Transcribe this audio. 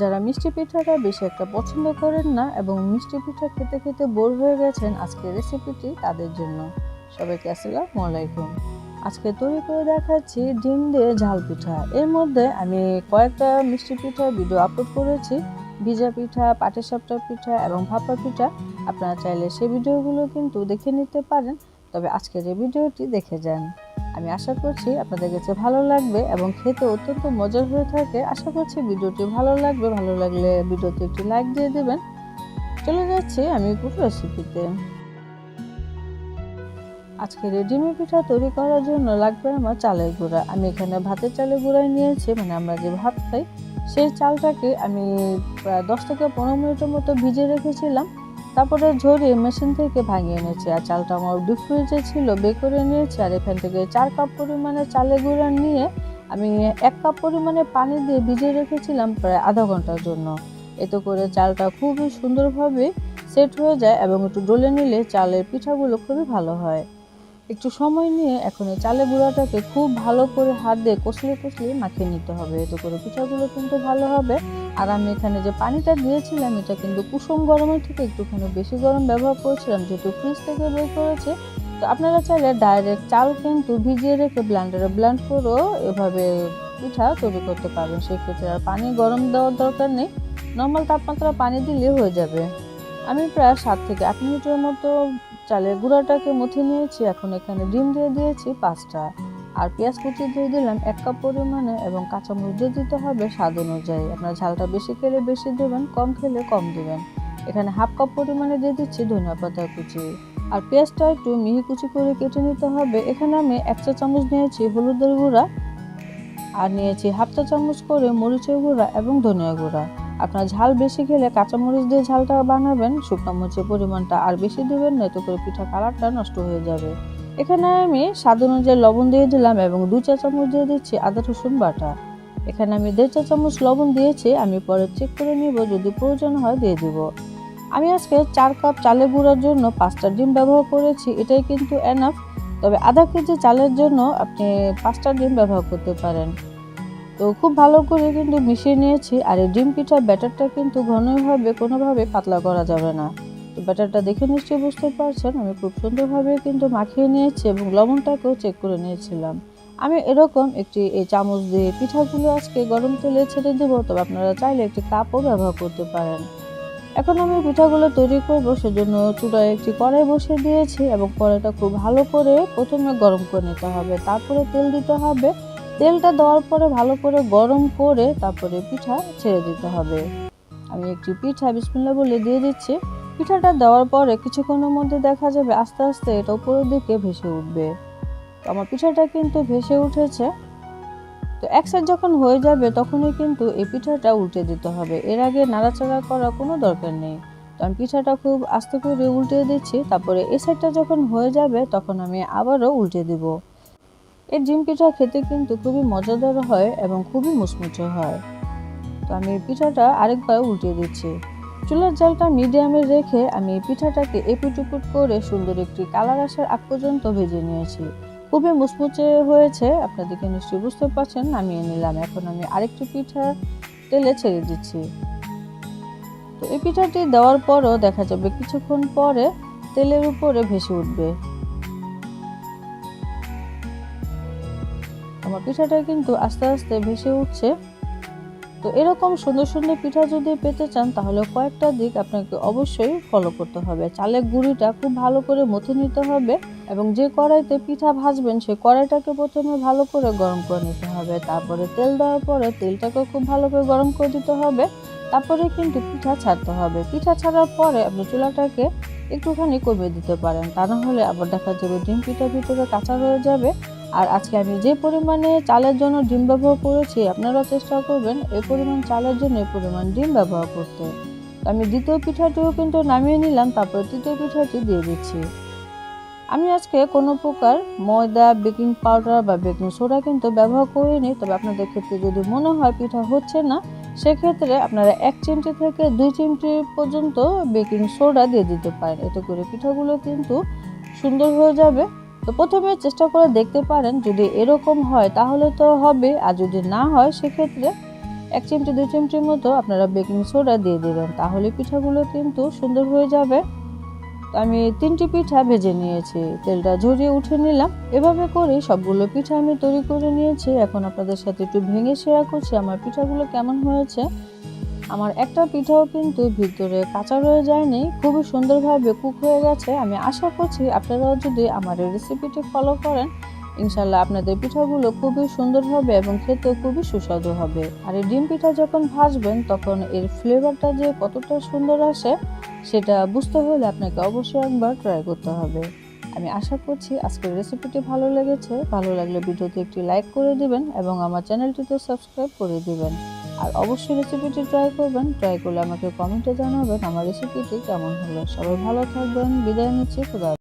যারা মিষ্টি পিঠাটা বেশি একটা পছন্দ করেন না এবং মিষ্টি পিঠা খেতে খেতে বোর হয়ে গেছেন আজকের রেসিপিটি তাদের জন্য। সবাইকে আসসালামু আলাইকুম। আজকে তৈরি করে দেখাচ্ছি ডিম দিয়ে ঝাল পিঠা। এর মধ্যে আমি কয়েকটা মিষ্টি পিঠা ভিডিও আপলোড করেছি। ভিজা পিঠা পাটিসাপটা পিঠা এবং ভাপা পিঠা। আপনারা চাইলে সেই ভিডিওগুলো কিন্তু দেখে নিতে পারেন। তবে আজকের এই ভিডিওটি দেখে যান। আমি আশা করছি আপনাদের কাছে ভালো লাগবে এবং খেতে অত্যন্ত মজার হয়ে থাকে। আশা করছি ভিডিওটি ভালো লাগবে। ভালো লাগলে ভিডিওতে একটি লাইক দিয়ে দেবেন। চলে যাচ্ছি আমি পুরো রেসিপিতে আজকে রেডিমেড পিঠা তৈরি করার জন্য লাগবে আমার চালের গুঁড়া। আমি এখানে ভাতের চালের গুঁড়াই নিয়েছি মানে আমরা যে ভাত খাই, সেই চালটাকে আমি প্রায় দশ থেকে পনেরো মিনিটের মতো ভিজে রেখেছিলাম। তারপরে ঝরিয়ে মেশিন থেকে ভাঙিয়ে এনেছি। আর চালটা আমার ডিপ ফ্রিজে ছিল বে করে নিয়েছি আর এখান থেকে চার কাপ পরিমাণে চালের গুঁড়া নিয়ে আমি এক কাপ পরিমাণে পানি দিয়ে ভিজিয়ে রেখেছিলাম প্রায় আধা ঘণ্টার জন্য। এতে করে চালটা খুবই সুন্দরভাবে সেট হয়ে যায় এবং একটু ডলে নিলে চালের পিঠাগুলো খুবই ভালো হয়। একটু সময় নিয়ে এখন এই চালের গুঁড়াটাকে খুব ভালো করে হাত দিয়ে কষলে কষলে মাখিয়ে নিতে হবে। এতে করে পিঠাগুলো কিন্তু ভালো হবে। আর আমি এখানে যে পানিটা দিয়েছিলাম, এটা কিন্তু কুসুম গরমের থেকে একটুখানি বেশি গরম ব্যবহার করেছিলাম, যেহেতু ফ্রিজ থেকে বের করেছে। তো আপনারা চাইলে ডাইরেক্ট চাল কিন্তু ভিজিয়ে রেখে ব্লান্ডারে ব্লান্ড করেও এভাবে পিঠা তৈরি করতে পারবেন সেক্ষেত্রে আর পানি গরম দেওয়ার দরকার নেই। নর্মাল তাপমাত্রা পানি দিলে হয়ে যাবে। আমি প্রায় সাত থেকে আট মিনিটের মতো চালের গুঁড়াটাকে মুথে নিয়েছি, এখন এখানে ডিম দিয়ে দিয়েছি পাঁচটা। আর পেঁয়াজ কুচি দিয়ে দিলাম এক কাপ পরিমাণে এবং কাঁচামরিচ দিয়ে দিতে হবে স্বাদ অনুযায়ী। আপনার ঝালটা বেশি খেলে বেশি দেবেন, কম খেলে কম দেবেন। এখানে হাফ কাপ পরিমাণে দিয়ে দিচ্ছি ধনিয়া পাতা কুচি। আর পেঁয়াজটা একটু মিহি কুচি করে কেটে নিতে হবে। এখানে আমি এক চা চামচ নিয়েছি হলুদের গুঁড়া আর নিয়েছি হাফ চা চামচ করে মরিচের গুঁড়া এবং ধনিয়া গুঁড়া। আপনার ঝাল বেশি খেলে কাঁচামরিচ দিয়ে ঝালটা বানাবেন, শুকনো মরিচের পরিমাণটা আর বেশি দেবেন না, এতে করে পিঠা কালারটা নষ্ট হয়ে যাবে। এখানে আমি স্বাদ অনুযায়ী লবণ দিয়ে দিলাম এবং দু চা চামচ দিয়ে দিচ্ছি আদা, রসুন বাটা। এখানে আমি দেড় চা চামচ লবণ দিয়েছি, আমি পরে চেক করে নিব, যদি প্রয়োজন হয় দিয়ে দিব। আমি আজকে চার কাপ চালের গুঁড়ার জন্য পাঁচটা ডিম ব্যবহার করেছি, এটাই কিন্তু এনাফ তবে আধা কেজি চালের জন্য আপনি পাঁচটা ডিম ব্যবহার করতে পারেন। তো খুব ভালো করে কিন্তু মিশিয়ে নিয়েছি আর এই ডিম পিঠার ব্যাটারটা কিন্তু ঘনভাবে, কোনোভাবে পাতলা করা যাবে না। তো ব্যাটারটা দেখে নিশ্চয়ই বুঝতে পারছেন, আমি খুব সুন্দরভাবে কিন্তু মাখিয়ে নিয়েছি এবং লবণটাকেও চেক করে নিয়েছিলাম। আমি এরকম একটি এই চামচ দিয়ে পিঠাগুলো আজকে গরম তেলে ছেড়ে দেবো, তবে আপনারা চাইলে একটি কাপও ব্যবহার করতে পারেন। এখন আমি পিঠাগুলো তৈরি করব, সেজন্য চুলায় একটি কড়াই বসিয়ে দিয়েছি এবং কড়াইটা খুব ভালো করে প্রথমে গরম করে নিতে হবে। তারপরে তেল দিতে হবে। তেলটা দেওয়ার পরে ভালো করে গরম করে তারপরে পিঠা ছেড়ে দিতে হবে। আমি একটি পিঠা বিসমিল্লা বলে দিয়ে দিচ্ছি। পিঠাটা দেওয়ার পরে কিছুক্ষণের মধ্যে দেখা যাবে আস্তে আস্তে এটা উপরের দিকে ভেসে উঠবে। তো আমার পিঠাটা কিন্তু ভেসে উঠেছে। তো এক সাইড যখন হয়ে যাবে তখনই কিন্তু এই পিঠাটা উল্টে দিতে হবে। এর আগে নাড়াচাড়া করার কোনো দরকার নেই। আমি পিঠাটা খুব আস্তে করে উল্টে দিচ্ছি। তারপরে এই সাইডটা যখন হয়ে যাবে তখন আমি আবারও উল্টে দিব। এই ডিম পিঠা খেতে কিন্তু খুবই মজাদার হয় এবং খুবই মুচমুচে হয়। তো আমি এই পিঠাটা আরেকবার উল্টে দিচ্ছি। চুলার জালটা মিডিয়ামে রেখে আমি এই পিঠাটাকে এপিটুপুট করে সুন্দর একটি কালার আসার আগ পর্যন্ত ভেজে নিয়েছি। খুবই মুচমুচে হয়েছে, আপনাদেরকে নিশ্চয়ই বুঝতে পারছেন, নামিয়ে নিলাম। এখন আমি আরেকটি পিঠা তেলে ছেড়ে দিচ্ছি। তো এই পিঠাটি দেওয়ার পরও দেখা যাবে কিছুক্ষণ পরে তেলের উপরে ভেসে উঠবে। আমার পিঠাটা কিন্তু আস্তে আস্তে ভেসে উঠছে। তো এরকম সুন্দর সুন্দর পিঠা যদি পেতে চান, তাহলে কয়েকটা দিক আপনাকে অবশ্যই ফলো করতে হবে। চালের গুঁড়িটা খুব ভালো করে মথে নিতে হবে এবং যে কড়াইতে পিঠা ভাজবেন সেই কড়াইটাকে প্রথমে ভালো করে গরম করে নিতে হবে। তারপরে তেল দেওয়ার পরে তেলটাকে খুব ভালো করে গরম করে দিতে হবে। তারপরে কিন্তু পিঠা ছাড়তে হবে। পিঠা ছাড়ার পরে আপনি চুলাটাকে একটুখানি কমিয়ে দিতে পারেন। তা না হলে আবার দেখা যাবে ডিম পিঠা ভিতরে কাঁচা রয়ে যাবে। আর আজকে আমি যে পরিমাণে চালের জন্য ডিম ব্যবহার করেছি, আপনারাও চেষ্টা করবেন এই পরিমাণ চালের জন্য এই পরিমাণ ডিম ব্যবহার করতে। আমি দ্বিতীয় পিঠাটিও কিন্তু নামিয়ে নিলাম, তারপর তৃতীয় পিঠাটি দিয়ে দিচ্ছি। আমি আজকে কোনো প্রকার ময়দা, বেকিং পাউডার বা বেকিং সোডা কিন্তু ব্যবহার করিনি, তবে আপনাদের ক্ষেত্রে যদি মনে হয় পিঠা হচ্ছে না, সেক্ষেত্রে আপনারা এক চিমটি থেকে দুই চিমটি পর্যন্ত বেকিং সোডা দিয়ে দিতে পারেন। এতে করে পিঠাগুলো কিন্তু সুন্দর হয়ে যাবে। তো প্রথমে চেষ্টা করে দেখতে পারেন, যদি এরকম হয় তাহলে তো হবে, আর যদি না হয় সেক্ষেত্রে এক চিমটি, দুই চিমটির মতো আপনারা বেকিং সোডা দিয়ে দেবেন। তাহলে পিঠাগুলো কিন্তু সুন্দর হয়ে যাবে। আমি তিনটি পিঠা ভেজে নিয়েছি, তেলটা ঝরিয়ে উঠে নিলাম। এভাবে করে সবগুলো পিঠা আমি তৈরি করে নিয়েছি। এখন আপনাদের সাথে একটু ভেঙে শেয়ার করছি, আমার পিঠাগুলো কেমন হয়েছে। আমার একটা পিঠাও কিন্তু ভিতরে কাঁচা রয়ে যায়নি। খুবই সুন্দরভাবে কুক হয়ে গেছে। আমি আশা করছি আপনারাও যদি আমার রেসিপিটি ফলো করেন, ইনশাল্লাহ আপনাদের পিঠাগুলো খুবই সুন্দর হবে এবং খেতেও খুবই সুস্বাদু হবে। আর এই ডিম পিঠা যখন ভাজবেন, তখন এর ফ্লেভারটা যে কতটা সুন্দর আসে, সেটা বুঝতে হলে আপনাকে অবশ্যই একবার ট্রাই করতে হবে। আমি আশা করছি আজকের রেসিপিটি ভালো লেগেছে। ভালো লাগলে ভিডিওতে একটি লাইক করে দিবেন এবং আমার চ্যানেলটিতে সাবস্ক্রাইব করে দিবেন। আর অবশ্যই রেসিপিটি ট্রাই করবেন। ট্রাই করলে আমাকে কমেন্টে জানাবেন আমার রেসিপিটি কেমন হলো। সবাই ভালো থাকবেন। বিদায় নিচ্ছি। খুদা